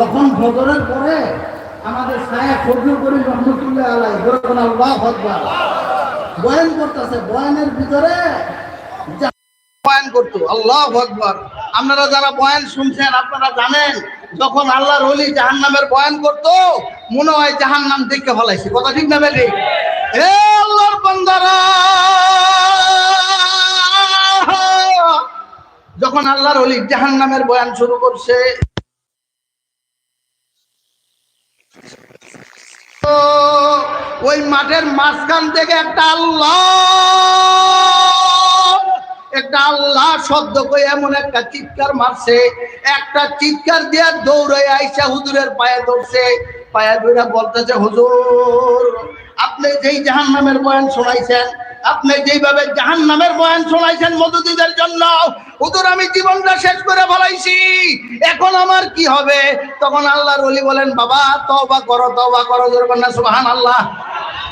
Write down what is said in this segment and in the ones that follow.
তখন ফজরের পরে আমাদের ছায়া ফজল করি রহমতুল্লাহ আলাই যেরকম আল্লাহ হকবার বয়ান করতেছে, বয়ানের ভিতরে বয়ান করতো, আল্লাহ আকবার। আপনারা যারা বয়ান শুনছেন, আপনারা জানেন, যখন আল্লাহর হলি জাহান নামের বয়ান করতো, মনে হয় জাহান নাম দেখে ফেলাইছে। কথা ঠিক না বেটি হে আল্লাহর বান্দারা! যখন আল্লাহর হলি জাহান নামের বয়ান শুরু করছে ওই মাঠের মাঝখান থেকে একটা আল্লাহ একটা আল্লাহ শব্দ করে এমন একটা চিৎকার মারছে। একটা চিৎকার দিয়ে দৌড়ে আইসা হুজুরের পায়ে ধরছে। পায়ে ধরে বলতেছে, হুজুর, আপনি যেই জাহান নামের বয়ান শোনাইছেন, আপনি যেইভাবে জাহান নামের বয়ান শোনাইছেন মধুদিদের জন্য, হুজুর, আমি জীবনটা শেষ করে ফেলাইছি। এখন আমার কি হবে? তখন আল্লাহর ওলি বলেন, বাবা, তওবা করো তওবা করো যেরকম না সুবহান আল্লাহ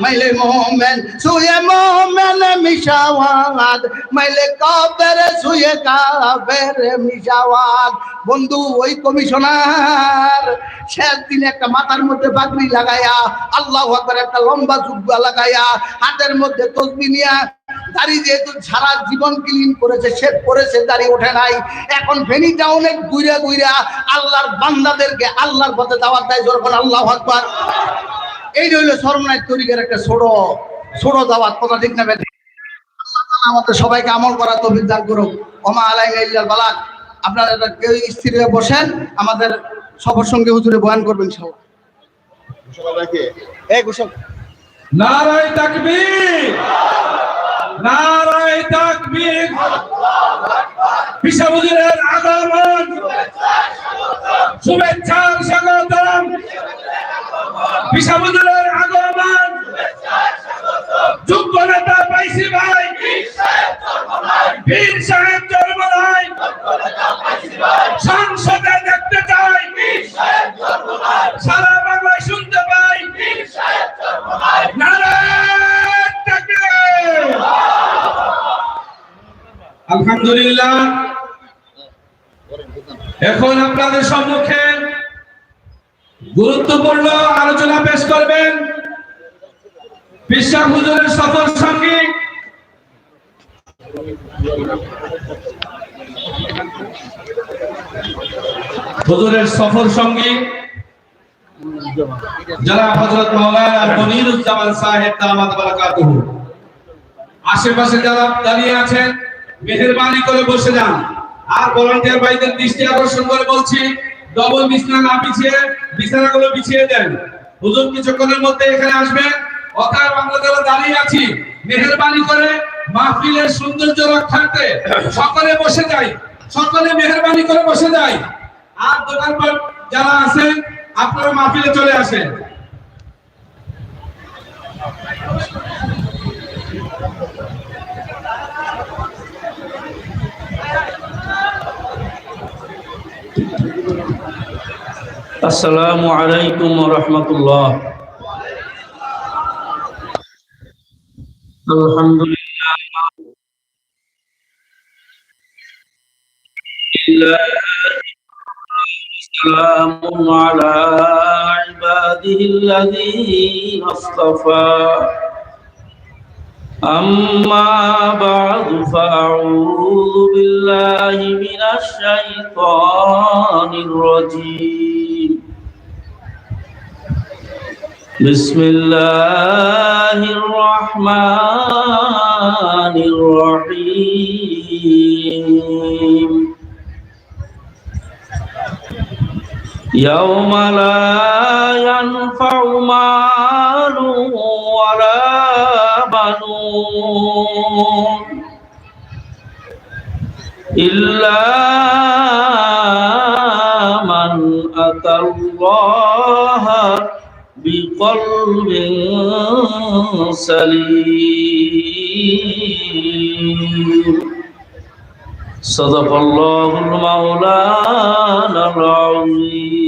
মাইলে মোমেন সুয়ে মোমেন মিশাওয়াদ মাইলে কাবের সুয়ে কাবের মিশাওয়াদ বন্ধু, ওই কমিশনার শেষ দিনে একটা মাথার মধ্যে বাগরি লাগায়া, আল্লাহ আকবার একটা লম্বা জুব্বা লাগায়া, হাতের মধ্যে তসবি নিয়া দাড়ি যেহেতু সারা জীবন ক্লিন করেছে, সে করেছে দাড়ি ওঠে নাই। এখন ফেনি টাউনে ঘুরে ঘুরা আল্লাহর বান্দাদেরকে আল্লাহর পথে দাওয়াত দেয় যখন আল্লাহ আকবার। এই যে হইল সর্বনাথ তরিকের একটা ছোট ছোট দাওয়াত কথা ঠিক না বেঠিক? আল্লাহ তাআলা আমাদের সবাইকে আমল করা তৌফিক দান করুক। ওমা ইল্লাল বালাগ। আপনারা এটা কেউ স্থির হয়ে বসেন আমাদের সবার সঙ্গে হুজুরে বয়ান করবেন ইনশাআল্লাহ। এই ঘোষক নারায় তাকবীর। নারায় তাকবীর। বিশ্ববুদ্ধির আগমন। শুভেচ্ছার স্বাগতম। বিশ্ববুদ্ধির আগমন। যোগ্য নেতা পাইছি ভাই। বীর সাহেব জন্মলাই সংসদে দেখতে চাই। সারা বাংলায় শুনতে পাই। আলহামদুলিল্লাহ এখন আপনাদের সম্মুখে গুরুত্বপূর্ণ আলোচনা পেশ করবেন। বিশ্বাস হুজুরের সফর হুজুরের সফর যারা মনিরুজ্জামান সাহেব বারাকাতুহু। আশেপাশে যারা দাঁড়িয়ে আছেন, মেহেরবানি করে বসে যান। আর ভলান্টিয়ার ভাইদের দৃষ্টি আকর্ষণ করে বলছি ডবল বিছানা না বিছিয়ে, বিছানাগুলো বিছিয়ে দেন। হুজুর কিছুক্ষণের মধ্যে এখানে আসবে। অতএব আমরা যারা দাঁড়িয়ে আছি। মেহেরবানি করে মাহফিলের সৌন্দর্য রক্ষার্থে সকলে বসে যাই সকলে মেহেরবানি করে বসে যাই আর দোকানপাট যারা আছেন, আপনারা মাহফিলে চলে আসেন। আসসালামু আলাইকুম রহমতুল্লাহ আলহামদুলিল্লাহ سلام على عباده الذين اصطفى أما بعد فأعوذ بالله من الشيطان الرجيم بسم الله الرحمن الرحيم. يوم لا ينفع مال ولا بنون إلا من أتى الله بقلب سليم صدق الله المولانا العظيم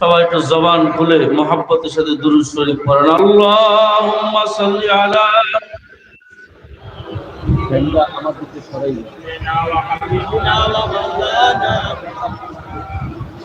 সবাই একটু জবান খুলে মোহাব্বতের সাথে দুরুদ শরীফ পড়েন আল্লাহুম্মা সাল্লি আলা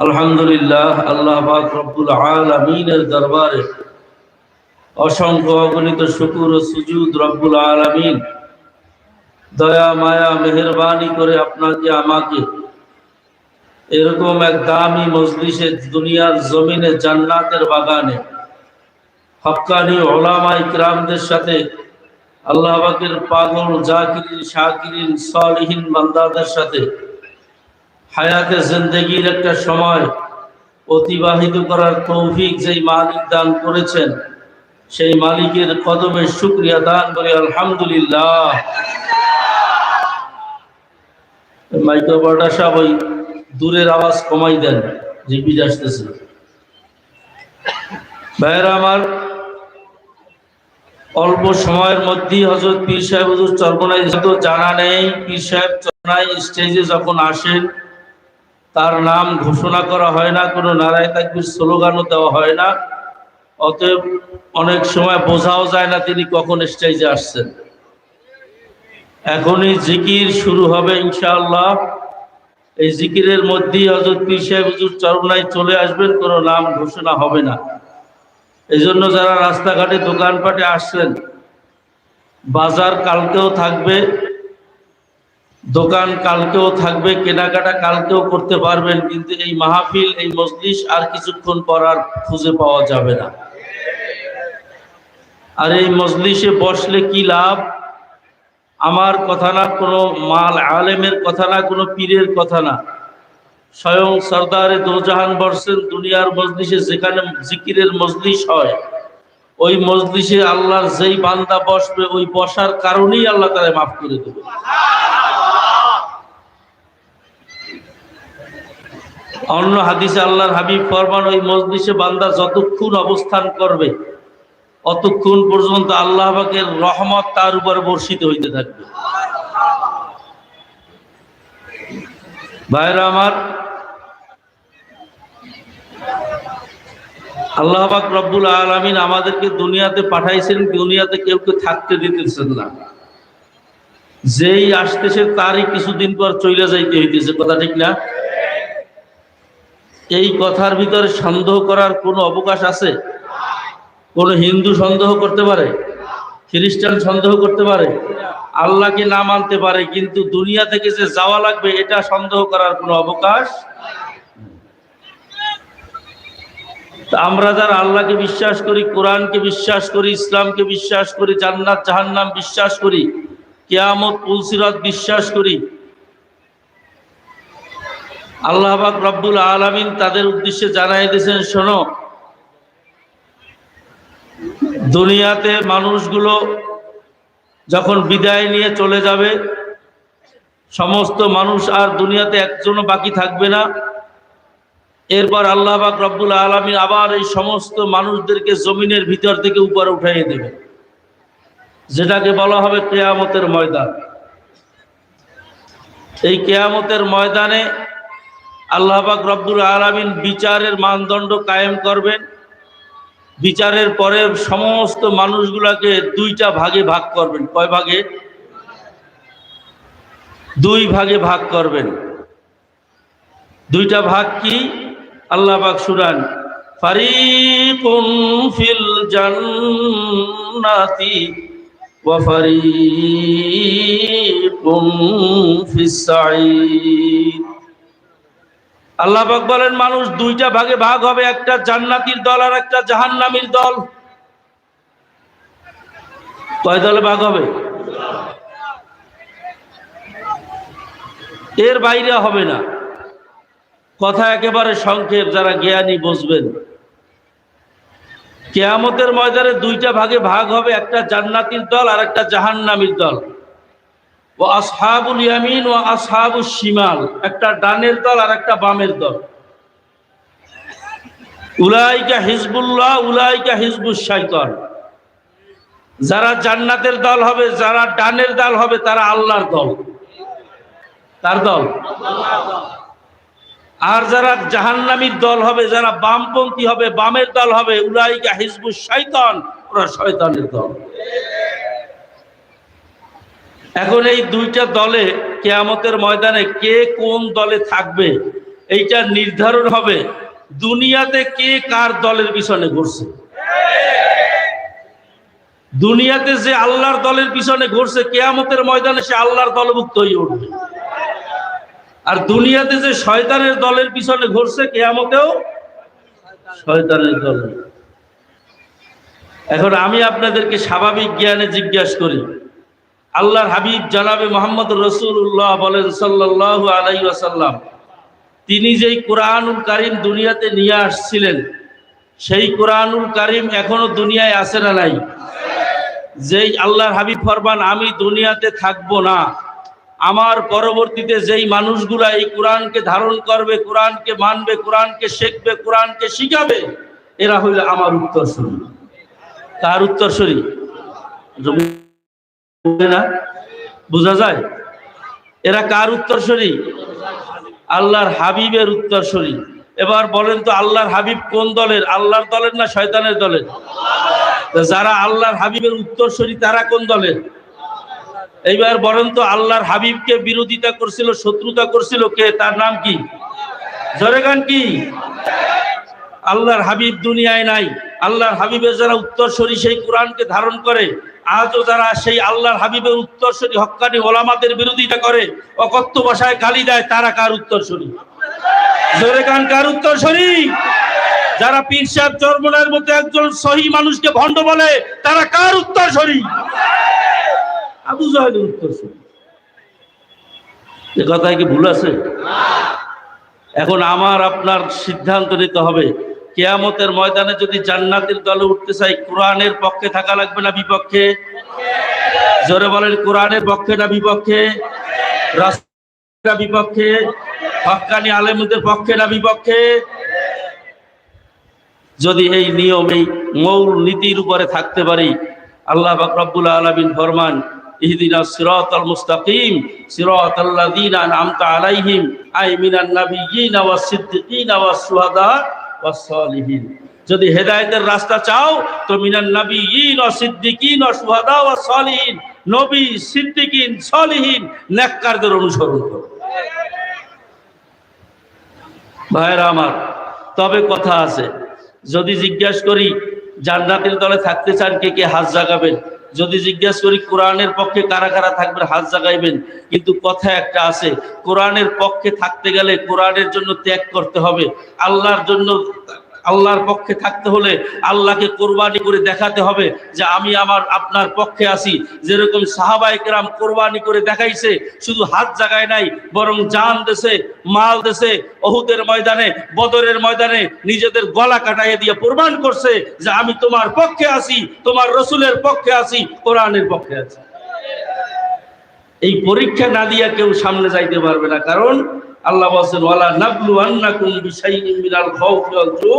আলহামদুলিল্লাহ, আল্লাহ পাক রব্বুল আলামিনের দরবারে অসংখ্য অগণিত শুকুর ও সুজুদ রব্বুল আলামিন। দয়া, মায়া, মেহেরবানি করে আপনাকে, আমাকে এরকম এক দামি মজলিসে দুনিয়ার জমিনে, জান্নাতের বাগানে হক্কানি ওলামা ইকরামদের সাথে আল্লাহ পাকের পাগল, জাকিরিন, শাকিরিন, সলিহীন বান্দাদের সাথে হায়াতে জিন্দগির একটা সময় অতিবাহিত করার তৌফিক যেই মালিক দান করেছেন, সেই মালিকের কদমে শুক্রিয়া দান করে, আলহামদুলিল্লাহ। মাইক্রোবার্টা সাহেব ওই দূরের আওয়াজ কমাই দেন রিপিট আসতেছে। ভাইয়েরা আমার, অল্প সময়ের মধ্যেই হজরত পীর সাহেব হুজুর চরমনায় জানা নেই, পীর সাহেব চরমনায় স্টেজে যখন আসেন তার নাম ঘোষণা করা হয় না, কোনো নারায় তাকবির স্লোগানও দেওয়া হয় না। অতএব অনেক সময় বোঝাও যায় না তিনি কখন স্টেজে আসছেন। এখনই জিকির শুরু হবে ইনশাআল্লাহ। এই জিকিরের মধ্যেই হজরত পীর সাহেব হুজুর চরমনায় চলে আসবেন, কোনো নাম ঘোষণা হবে না। এই জন্য যারা রাস্তাঘাটে, দোকানপাটে আসছেন, বাজার কালকেও থাকবে দোকান কালকেও থাকবে, কেনাকাটা কালকেও করতে পারবেন, কিন্তু এই মাহফিল, এই মজলিস আর কিছুক্ষণ পর আর খুঁজে পাওয়া যাবে না। আর এই মজলিসে বসলে কি লাভ? আমার কথা না কোনো মাল আলেমের কথা না, কোনো পীরের কথা না। স্বয়ং সর্দারে দোজাহান বর্ষের দুনিয়ার মজলিসে যেখানে জিকিরের মজলিস হয়, ওই মজলিসে আল্লাহর যেই বান্দা বসবে, ওই বসার কারণেই আল্লাহ তারা মাফ করে দেবে। অন্য হাদিসে আল্লাহর হাবিব ফরমান, ওই মজলিসে বান্দা যতক্ষণ অবস্থান করবে, অতক্ষণ পর্যন্ত আল্লাহ পাকের রহমত তার উপর বর্ষিত হইতে থাকবে। ভাইরা আমার, আল্লাহ পাক রব্বুল আলমিন আমাদেরকে দুনিয়াতে পাঠাইছেন, দুনিয়াতে কেউ কেউ থাকতে দিতেছেন না। যেই আসতেছে তারই কিছুদিন পর চলে যাইতে হইতেছে, কথা ঠিক না? এই কথার ভিতরে সন্দেহ করার কোনো অবকাশ আছে? কোন হিন্দু সন্দেহ করতে পারে? খ্রিস্টান সন্দেহ করতে পারে? আল্লাহকে না মানতে পারে, কিন্তু দুনিয়া থেকে যে যাওয়া লাগবে, এটা সন্দেহ করার কোনো অবকাশ? আমরা যারা আল্লাহকে বিশ্বাস করি, কোরআনকে বিশ্বাস করি, ইসলামকে বিশ্বাস করি, জান্নাত, জাহান্নাম বিশ্বাস করি, কেয়ামত পুলসিরাত বিশ্বাস করি আল্লাহ পাক রব্বুল আলামিন তাদের উদ্দেশ্যে জানাই দিয়েছেন, শোনো। দুনিয়াতে মানুষগুলো যখন বিদায় নিয়ে চলে যাবে, সমস্ত মানুষ আর দুনিয়াতে একজনও বাকি থাকবে না। এরপর আল্লাহ পাক রব্বুল আলমিন আবার এই সমস্ত মানুষদেরকে জমিনের ভিতর থেকে উপরে উঠাইয়ে দেবে। যেটাকে বলা হবে কেয়ামতের ময়দান। এই কেয়ামতের ময়দানে আল্লাহ পাক রব্বুল আলমিন বিচারের মানদণ্ড কায়েম করবেন। বিচারের পরে সমস্ত মানুষগুলাকে দুইটা ভাগে ভাগ করবেন। কয় ভাগে? দুই ভাগে ভাগ করবেন। দুইটা ভাগ কি? আল্লাহ পাক শুনান ফারিকুন ফিল জান্নাতি ওয়া ফারিকুন আল্লাহ বলেন, মানুষ দুইটা ভাগে ভাগ হবে, একটা জান্নাতির দল আর একটা জাহান্নামীর দল। কয় দলে ভাগ হবে? এর বাইরে হবে না। কথা একেবারে সংক্ষেপ, যারা জ্ঞানী বুঝবেন। কেয়ামতের ময়দানে দুইটা ভাগে ভাগ হবে, একটা জান্নাতির দল আর একটা জাহান্নামীর দল। ও আসহাবুল ইয়ামিন ও আসহাবুল শিমাল, একটা ডানের দল আর একটা বামের দল। উলাইকা হিজবুল্লাহ, উলাইকা হিজবুল শাইতান। যারা জান্নাতের দল হবে, যারা ডানের দল হবে, তারা আল্লাহর দল। তার দল? আর যারা জাহান্নামীর দল হবে, যারা বামপন্থী হবে, বামের দল হবে, উলাইকা হিজবুল শয়তান ওরা শয়তানের দল। এখন এই দুইটা দলে কেয়ামতের ময়দানে কে কোন দলে থাকবে, এইটা নির্ধারণ হবে। দুনিয়াতে কে কার দলের পিছনে ঘুরছে? দুনিয়াতে যে আল্লাহর দলের পিছনে ঘুরছে, কেয়ামতের ময়দানে সে আল্লাহর দলভুক্ত হয়ে উঠবে। আর দুনিয়াতে যে শয়তানের দলের পিছনে ঘুরছে, কেয়ামতেও শয়তানের দল। এখন আমি আপনাদেরকে স্বাভাবিক জ্ঞানে জিজ্ঞাসা করি আল্লাহর হাবিব জানাবে মোহাম্মদ রসুল্লাহ বলেন সাল্লাহ আলাই আসাল্লাম তিনি যেই কোরআনুল কারিম দুনিয়াতে নিয়ে আসছিলেন, সেই কোরআনুল কারিম এখনও দুনিয়ায় আছে না নাই? যেই আল্লাহর হাবিব ফরমান, আমি দুনিয়াতে থাকব না। আমার পরবর্তীতে যেই মানুষগুলা এই কোরআনকে ধারণ করবে, কোরআনকে মানবে, কোরআনকে শিখবে, কোরআনকে শিখাবে, এরা হইল আমার উত্তর উত্তরসূরি। তার উত্তর উত্তরসূরি? না? বোঝা যায়? এরা কার উত্তর উত্তরসূরি? আল্লাহর হাবিবের উত্তর উত্তরসূরি। এবার বলেন তো, আল্লাহর হাবিব কোন দলের? আল্লাহর দলের না শয়তানের দলের? যারা আল্লাহর হাবিবের উত্তর উত্তরসূরি, তারা কোন দলের? এইবার বলেন তো, আল্লাহর হাবিবকে বিরোধিতা করছিল, শত্রুতা করছিল কে? তার নাম কি? জোরে গান কি? আল্লাহর হাবিব দুনিয়ায় নাই। আল্লাহর হাবিবের যারা উত্তর উত্তরসূরি, সেই কোরআনকে ধারণ করে। আজও যারা সেই আল্লাহর হাবিবের উত্তরসূরি, হক্কানি ওলামাদের বিরোধিতা করে, অকথ্য ভাষায় গালি দেয়, তারা কার উত্তরসূরি? জোরে গান, কার উত্তরসূরি? যারা পীর সাহেব চর্মনের মধ্যে একজন সহি মানুষকে ভণ্ড বলে, তারা কার উত্তরসূরি? আবু জাহেলের উত্তরসূরি। এ কথায় কি ভুল আছে? এখন আমার আপনার সিদ্ধান্ত নিতে হবে। কেয়ামতের ময়দানে যদি জান্নাতের দলে উঠতে চাই, কোরআনের পক্ষে থাকা লাগবে না বিপক্ষে? জোরে বলেন, কোরআনের পক্ষে না বিপক্ষে? বিপক্ষে? হক্কানি আলেমদের পক্ষে না বিপক্ষে? যদি এই নিয়ম, এই মৌল নীতির উপরে থাকতে পারি, আল্লাহ রব্বুল আলমিন ফরমান, ইহদিনা সিরাতাল মুস্তাকিম, সিরাতাল্লাযীনা ওয়াস যদি হেদায়েতের রাস্তা চাও, তো মিনান নাবিয়্যিন ওয়াস সিদ্দিকিন ওয়াস সালিহিন। নবী, সিদ্দিকিন, সালিহিন, নেককারদের অনুসরণ করো। ভাইরা আমার, তবে কথা আছে, যদি জিজ্ঞাসা করি, জান্নাতের দলে থাকতে চান কে কে হাত জাগাবেন? যদি জিজ্ঞাসা করি, কোরআনের পক্ষে কারা কারা থাকবেন? হাত জাগাইবেন। কিন্তু কথা একটা আছে, কোরআনের পক্ষে থাকতে গেলে কোরআনের জন্য ত্যাগ করতে হবে। আল্লাহর জন্য আল্লাহর পক্ষে থাকতে হলে আল্লাহকে কোরবানি করে দেখাতে হবে যে আমি আমার আপনার পক্ষে আছি। যেরকম সাহাবাই কেরাম কোরবানি করে দেখাইছে, শুধু হাত জাগায় নাই, বরং জান দেশে মাল দেশে অহুদের ময়দানে, বদরের ময়দানে নিজেদের গলা কাটাইয়ে দিয়ে প্রমাণ করছে যে আমি তোমার পক্ষে আছি, তোমার রসুলের পক্ষে আছি, কোরআনের পক্ষে আছি। এই পরীক্ষা না দিয়া কেউ সামনে যাইতে পারবে না, কারণ আল্লাহ বলছেন, ওয়ালা নাবলু আন্নাকুম বিশাইইন মিনাল খাউফি ওয়াল জু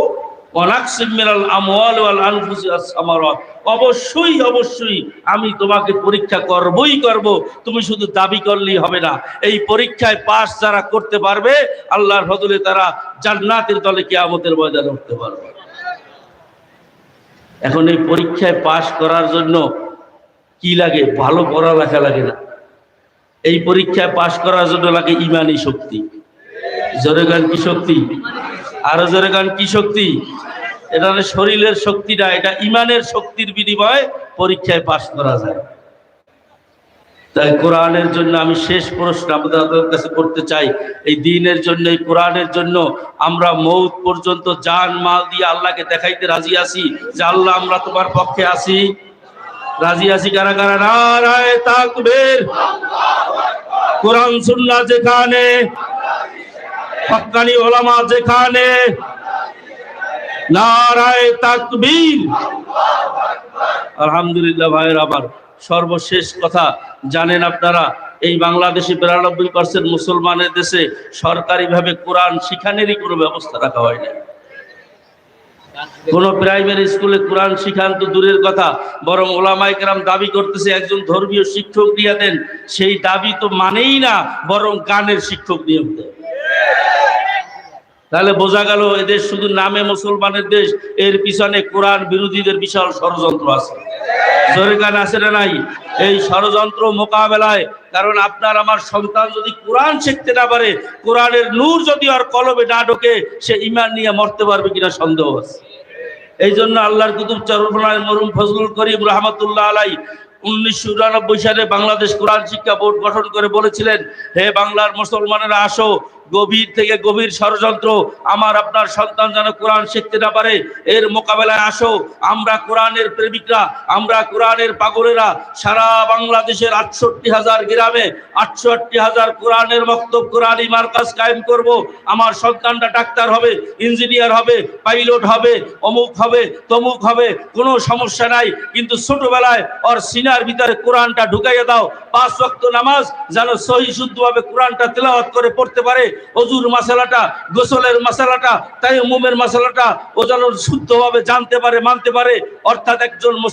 ওয়া নাকসিম মিনাল আমওয়াল ওয়াল আনফুসি ওয়াস সামারাত। অবশ্যই অবশ্যই আমি তোমাকে পরীক্ষা করবই করব, তুমি শুধু দাবি করলেই হবে না। এই পরীক্ষায় পাস যারা করতে পারবে, আল্লাহর ফজলে তারা জান্নাতের দলে কিয়ামতের ময়দানে উঠতে পারবে। এখন এই পরীক্ষায় পাশ করার জন্য কি লাগে? ভালো পড়ালেখা লাগে না। এই পরীক্ষায় পাশ করার জন্য লাগে ইমানি শক্তি। জোরে গান কি শক্তি? আরও জোরে গান কি শক্তি? এটা শরীরের শক্তি শক্তিটা এটা ইমানের শক্তির বিনিময়ে পরীক্ষায় পাশ করা যায়। তাই কোরআনের জন্য আমি শেষ প্রশ্ন আপনাদের কাছে করতে চাই। এই দিনের জন্য, এই কোরআনের জন্য আমরা মৌত পর্যন্ত জান, মাল দিয়ে আল্লাহকে দেখাইতে রাজি আছি। যে আল্লাহ আমরা তোমার পক্ষে আছি। রাজি আছি কারা কারা? নারায় তাকবীর। কোরআন, সুন্নাহ যেখানে হক্কানি ওলামা যেখানে, নারায় তাকবীর। আলহামদুলিল্লাহ ভাইয়ের আবার সর্বশেষ কথা জানেন আপনারা, এই বাংলাদেশে বিরানব্বই পার্সেন্ট মুসলমানের দেশে সরকারিভাবে কোরআন শিখানেরই কোনো ব্যবস্থা রাখা হয় না কোন প্রাইমারি স্কুলে কোরআন শিখান তো দূরের কথা, বরং ওলামাই কেরাম দাবি করতেছে একজন ধর্মীয় শিক্ষক দিয়ে দেন, সেই দাবি তো মানেই না, বরং গানের শিক্ষক দেয় তাহলে বোঝা গেল এদের শুধু নামে মুসলমানের দেশ, এর পিছনে কোরআন বিরোধীদের বিশাল ষড়যন্ত্র আছে। গান আছে নাই? এই ষড়যন্ত্র মোকাবেলায়, কারণ আপনার আমার সন্তান যদি কোরআন শিখতে না পারে, কোরআনের নূর যদি আর কলবে না ঢোকে, সে ইমান নিয়ে মরতে পারবে কিনা সন্দেহ আছে। এই জন্য আল্লাহর কুতুব চরমায় মরুম ফজলুল করিম রহমতুল্লাহ আলাই উনিশশো সালে বাংলাদেশ কোরআন শিক্ষা বোর্ড গঠন করে বলেছিলেন, হে বাংলার মুসলমানেরা, আসো গভীর থেকে গভীর ষড়যন্ত্র আমার আপনার সন্তান যেন কোরআন শিখতে না পারে, এর মোকাবেলায় আসো। আমরা কোরআনের প্রেমিকরা, আমরা কোরআনের পাগলেরা, সারা বাংলাদেশের আটষট্টি হাজার গ্রামে আটষট্টি হাজার কোরআনের বক্তব্য কোরআনই মার্কাজ কায়েম করব। আমার সন্তানটা ডাক্তার হবে, ইঞ্জিনিয়ার হবে, পাইলট হবে, অমুক হবে, তমুক হবে, কোনো সমস্যা নাই। কিন্তু ছোটবেলায় ওর সিনার ভিতরে কোরআনটা ঢুকাইয়ে দাও। পাঁচ ওয়াক্ত নামাজ যেন সহি শুদ্ধভাবে কোরআনটা তেলাওয়াত করে পড়তে পারে। অজুর মশালাটা, গোসলের মশালাটা তাই মোমের মশালাটা ও যেন শুদ্ধভাবে জানতে পারে, মানতে পারে। অর্থাৎ একজন মুসলমান